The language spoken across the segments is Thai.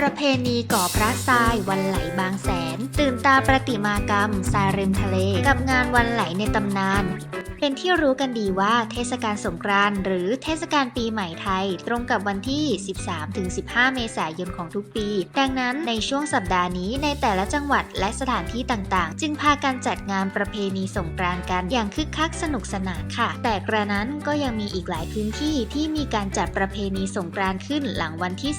ประเพณีก่อพระทรายวันไหลบางแสน ตื่นตาประติมากรรมทรายริมทะเล กับงานวันไหลในตำนาน เป็นที่รู้กันดีว่าเทศกาลสงกรานต์หรือเทศกาลปีใหม่ไทย ตรงกับวันที่ 13-15 เมษายนของทุกปี ดังนั้นในช่วงสัปดาห์นี้ในแต่ละจังหวัดและสถานที่ต่างๆ จึงพากันจัดงานประเพณีสงกรานต์กันอย่างคึกคักสนุกสนานค่ะ แต่กระนั้นก็ยังมีอีกหลายพื้นที่ที่มีการจัดประเพณีสงกรานต์ขึ้นหลังวันที่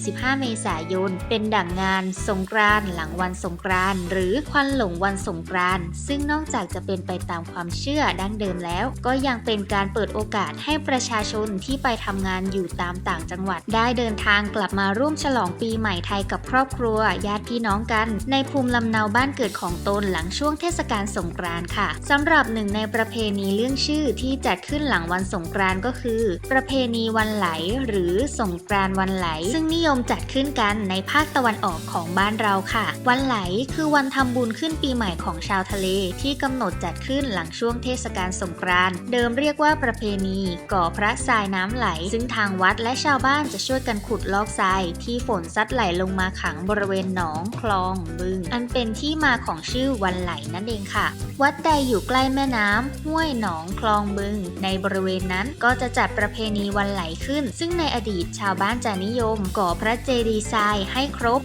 13-15 เมษายน เป็นดั่งงานสงกรานต์หลังวันสงกรานต์หรือควันหลงวันสงกรานต์ซึ่งนอกจากจะเป็นไปตามความเชื่อดั้งเดิมแล้ว ก็ยังเป็นการเปิดโอกาสให้ประชาชนที่ไปทำงานอยู่ตามต่างจังหวัด ได้เดินทางกลับมาร่วมฉลองปีใหม่ไทยกับครอบครัว ญาติพี่น้องกัน ในภูมิลำเนาบ้านเกิดของตนหลังช่วงเทศกาลสงกรานต์ค่ะสำหรับหนึ่งในประเพณีเรื่องชื่อที่จัดขึ้นหลังวันสงกรานต์ก็คือ ประเพณีวันไหล หรือสงกรานต์วันไหล ซึ่งนิยมจัดขึ้นกันในภาคตะวันออกของบ้านเราค่ะ วันไหลคือวันทำบุญขึ้นปีใหม่ของชาวทะเล ที่กำหนดจัดขึ้นหลังช่วงเทศกาลสงกรานต์เดิมเรียกว่าประเพณี ก่อพระทรายน้ำไหล ซึ่งทางวัดและชาวบ้านจะช่วยกันขุดลอกทราย ที่ฝนซัดไหลลงมาขังบริเวณหนองคลองบึง อันเป็นที่มาของชื่อวันไหลนั่นเองค่ะ วัดใดอยู่ใกล้แม่น้ำห้วยหนองคลองบึง ในบริเวณนั้นก็จะจัดประเพณีวันไหลขึ้น ซึ่งในอดีตชาวบ้านจะนิยม ก่อพระเจดีย์ทรายให้ครบ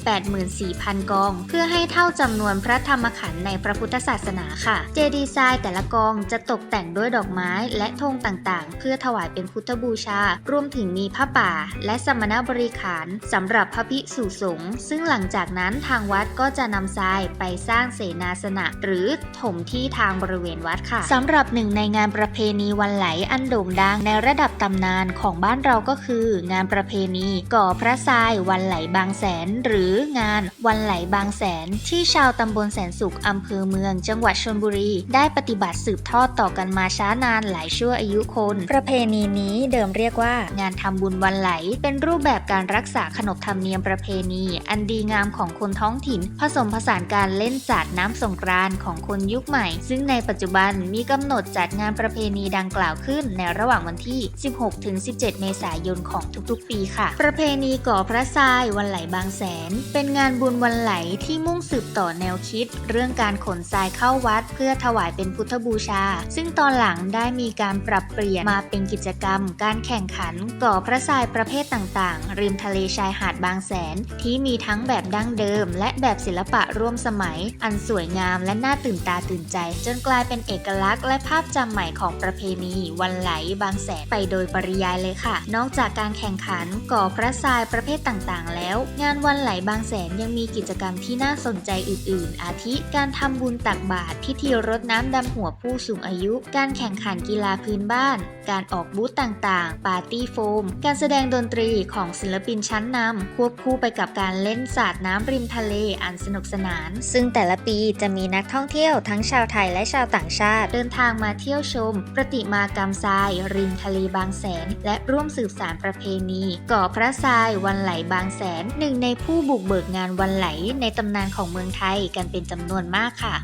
84,000 กอง เพื่อให้เท่าจำนวนพระธรรมขันธ์ในพระพุทธศาสนาค่ะ เจดีย์ทรายแต่ละกองจะตกแต่งด้วยดอกไม้และธงต่างๆ เพื่อถวายเป็นพุทธบูชา รวมถึงมีผ้าป่า และสมณบริขารสำหรับพระภิกษุสงฆ์ซึ่งหลังจากนั้นทางวัดก็จะนำทรายไปสร้างเสนาสนะ หรือถมที่ทางบริเวณวัดค่ะสำหรับหนึ่งในงานประเพณีวันไหลอันโด่งดังในระดับตำนานของบ้านเราก็คือ งานประเพณีก่อพระทรายวันไหลบางแสน หรืองานวันไหลบางแสน ที่ชาวตำบลแสนสุขอำเภอเมือง จังหวัดชลบุรี ได้ปฏิบัติสืบทอดต่อกันมาช้านานหลายชั่วอายุคน ประเพณีนี้เดิมเรียกว่า งานทำบุญวันไหล เป็นรูปแบบการรักษาขนบธรรมเนียมประเพณี อันดีงามของคนท้องถิ่น ผสมผสานการเล่นสาดน้ำสงกรานต์ของคนยุคใหม่ ซึ่งในปัจจุบันมีกำหนดจัดงานประเพณีดังกล่าวขึ้น ในระหว่างวันที่ 16-17 เมษายนของทุกๆ ปีค่ะ ประเพณีก่อพระทรายวันไหลบางแสน เป็นงานบุญวันไหลที่มุ่งสืบต่อแนวคิด เรื่องการขนทรายเข้าวัด เพื่อถวายเป็นพุทธบูชาซึ่งตอนหลังได้มีการปรับเปลี่ยนมาเป็นกิจกรรม การแข่งขันก่อพระทรายประเภทต่างๆ ริมทะเลชายหาดบางแสน ที่มีทั้งแบบดั้งเดิม และแบบศิลปะร่วมสมัย อันสวยงามและน่าตื่นตาตื่นใจ จนกลายเป็นเอกลักษณ์และภาพจำใหม่ของประเพณี วันไหลบางแสนไปโดยปริยายเลยค่ะ นอกจากการแข่งขันก่อพระทรายประเภทต่างๆ แล้ว งานวันไหลบางแสนยังมีกิจกรรมที่น่าสนใจอื่น ๆ อาทิการทำบุญตักบาตรพิธีรดน้ำดำหัวผู้สูงอายุยุ การแข่งขันกีฬาพื้นบ้าน การออกบูธต่างๆ ปาร์ตี้โฟม การแสดงดนตรีของศิลปินชั้นนำควบคู่ไปกับการเล่นสาดน้ำริมทะเลอันสนุกสนาน ซึ่งแต่ละปีจะมีนักท่องเที่ยวทั้งชาวไทยและชาวต่างชาติ เดินทางมาเที่ยวชม ประติมากรรมทราย ริมทะเลบางแสน และร่วมสืบสานประเพณีก่อพระทรายวันไหลบางแสนหนึ่งในผู้บุกเบิกงานวันไหลในตำนานของเมืองไทยกันเป็นจำนวนมากค่ะ